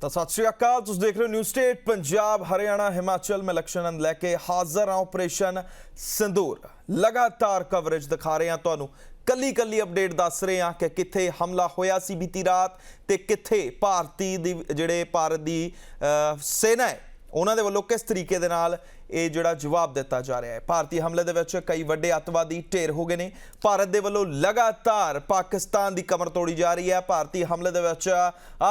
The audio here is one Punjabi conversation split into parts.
ਤਾਂ ਸਤਿ ਸ਼੍ਰੀ ਅਕਾਲ, ਤੁਸੀਂ ਦੇਖ ਰਹੇ ਹੋ ਨਿਊ ਸਟੇਟ ਪੰਜਾਬ, ਹਰਿਆਣਾ, ਹਿਮਾਚਲ, ਮੈਂ ਲਕਸ਼ਣ ਲੈ ਕੇ ਹਾਜ਼ਰ ਹਾਂ ਆਪਰੇਸ਼ਨ ਸਿੰਦੂਰ। ਲਗਾਤਾਰ ਕਵਰੇਜ ਦਿਖਾ ਰਹੇ ਹਾਂ ਤੁਹਾਨੂੰ। ਕੱਲੀ ਕੱਲੀ ਅਪਡੇਟ ਦੱਸ ਰਹੇ ਹਾਂ ਕਿ ਕਿੱਥੇ ਹਮਲਾ ਹੋਇਆ ਸੀ ਬੀਤੀ ਰਾਤ ਤੇ ਕਿੱਥੇ ਭਾਰਤੀ ਦੀ, ਜਿਹੜੇ ਭਾਰਤ ਦੀ ਸੈਨਾ ਹੈ ਉਹਨਾਂ ਦੇ ਵੱਲੋਂ ਕਿਸ ਤਰੀਕੇ ਦੇ ਨਾਲ ਇਹ ਜਿਹੜਾ ਜਵਾਬ ਦਿੱਤਾ ਜਾ ਰਿਹਾ ਹੈ? ਭਾਰਤੀ ਹਮਲੇ ਦੇ ਵਿੱਚ ਕਈ ਵੱਡੇ ਅੱਤਵਾਦੀ ਢੇਰ ਹੋ ਗਏ ਨੇ। ਭਾਰਤ ਦੇ ਵੱਲੋਂ ਲਗਾਤਾਰ ਪਾਕਿਸਤਾਨ ਦੀ ਕਮਰ ਤੋੜੀ ਜਾ ਰਹੀ ਹੈ। ਭਾਰਤੀ ਹਮਲੇ ਦੇ ਵਿੱਚ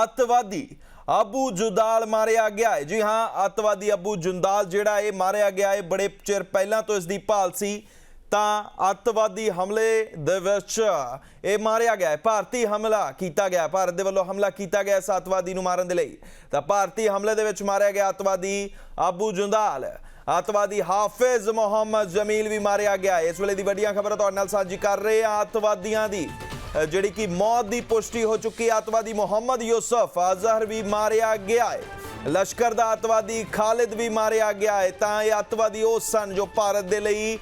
ਅੱਤਵਾਦੀ ਅਬੂ ਜੁਦਾਲ ਮਾਰਿਆ ਗਿਆ ਹੈ। ਜੀ ਹਾਂ, ਅੱਤਵਾਦੀ ਅਬੂ ਜੁੰਦਾਲ ਜਿਹੜਾ ਇਹ ਮਾਰਿਆ ਗਿਆ ਹੈ ਬੜੇ ਚਿਰ ਪਹਿਲਾਂ ਤੋਂ ਇਸ ਦੀ ਭਾਲ ਸੀ। ਤਾਂ ਅੱਤਵਾਦੀ ਹਮਲੇ ਦੇ ਵਿੱਚ ਇਹ ਮਾਰਿਆ ਗਿਆ ਹੈ। ਭਾਰਤੀ ਹਮਲਾ ਕੀਤਾ ਗਿਆ ਭਾਰਤ ਦੇ ਵੱਲੋਂ ਹਮਲਾ ਕੀਤਾ ਗਿਆ ਇਸ ਅੱਤਵਾਦੀ ਨੂੰ ਮਾਰਨ ਦੇ ਲਈ। ਤਾਂ ਭਾਰਤੀ ਹਮਲੇ ਦੇ ਵਿੱਚ ਮਾਰਿਆ ਗਿਆ ਅੱਤਵਾਦੀ ਆਬੂ ਜੁੰਦਾਲ। ਅੱਤਵਾਦੀ ਹਾਫਿਜ਼ ਮੁਹੰਮਦ ਜਮੀਲ ਵੀ ਮਾਰਿਆ ਗਿਆ ਇਸ ਵੇਲੇ ਦੀ ਵੱਡੀਆਂ ਖਬਰਾਂ ਤੁਹਾਡੇ ਨਾਲ ਸਾਂਝੀ ਕਰ ਰਹੇ ਹਾਂ ਅੱਤਵਾਦੀਆਂ ਦੀ। ਜਿਹੜੀ ਕਿ ਮੌਤ ਦੀ ਪੁਸ਼ਟੀ ਹੋ ਚੁੱਕੀ ਹੈ। ਅੱਤਵਾਦੀ ਮੁਹੰਮਦ ਯੂਸਫ ਅਜ਼ਹਰ ਵੀ ਮਾਰਿਆ ਗਿਆ ਹੈ। ਲਸ਼ਕਰ ਦਾ ਅੱਤਵਾਦੀ ਖਾਲਿਦ ਵੀ ਮਾਰਿਆ ਗਿਆ ਹੈ। ਤਾਂ ਇਹ ਅੱਤਵਾਦੀ ਉਹ ਸਨ ਜੋ ਭਾਰਤ ਦੇ ਲਈ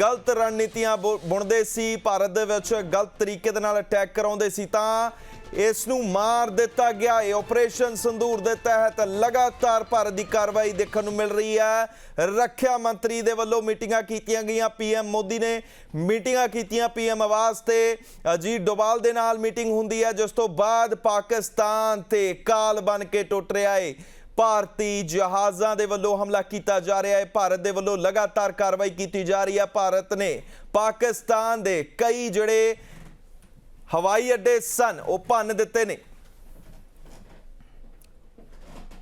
ਗਲਤ ਰਣਨੀਤੀਆਂ ਬੁ- ਬੁਣਦੇ ਸੀ, ਭਾਰਤ ਦੇ ਵਿੱਚ ਗਲਤ ਤਰੀਕੇ ਦੇ ਨਾਲ ਅਟੈਕ ਕਰਾਉਂਦੇ ਸੀ। ਤਾਂ ਇਸ ਨੂੰ ਮਾਰ ਦਿੱਤਾ ਗਿਆ। ਹੈ ਆਪਰੇਸ਼ਨ ਸੰਦੂਰ ਦੇ ਤਹਿਤ ਲਗਾਤਾਰ ਭਾਰਤ ਦੀ ਕਾਰਵਾਈ ਦੇਖਣ ਨੂੰ ਮਿਲ ਰਹੀ ਹੈ। ਰੱਖਿਆ ਮੰਤਰੀ ਦੇ ਵੱਲੋਂ ਮੀਟਿੰਗਾਂ ਕੀਤੀਆਂ ਗਈਆਂ। ਪੀਐਮ ਮੋਦੀ ਨੇ ਮੀਟਿੰਗਾਂ ਕੀਤੀਆਂ ਪੀਐਮ ਆਵਾਜ਼ ਤੇ। ਅਜੀਤ ਡੋਵਾਲ ਦੇ ਨਾਲ ਮੀਟਿੰਗ ਹੁੰਦੀ ਹੈ, ਜਿਸ ਤੋਂ ਬਾਅਦ ਪਾਕਿਸਤਾਨ ਤੇ ਕਾਲ ਬਣ ਕੇ ਟੁੱਟ ਰਿਹਾ ਹੈ। ਭਾਰਤੀ ਜਹਾਜ਼ਾਂ ਦੇ ਵੱਲੋਂ ਹਮਲਾ ਕੀਤਾ ਜਾ ਰਿਹਾ ਹੈ। ਭਾਰਤ ਦੇ ਵੱਲੋਂ ਲਗਾਤਾਰ ਕਾਰਵਾਈ ਕੀਤੀ ਜਾ ਰਹੀ ਹੈ। ਭਾਰਤ ਨੇ ਪਾਕਿਸਤਾਨ ਦੇ ਕਈ ਜਿਹੜੇ ਹਵਾਈ ਅੱਡੇ ਸਨ, ਉਹ ਭੰਨ ਦਿੱਤੇ ਨੇ।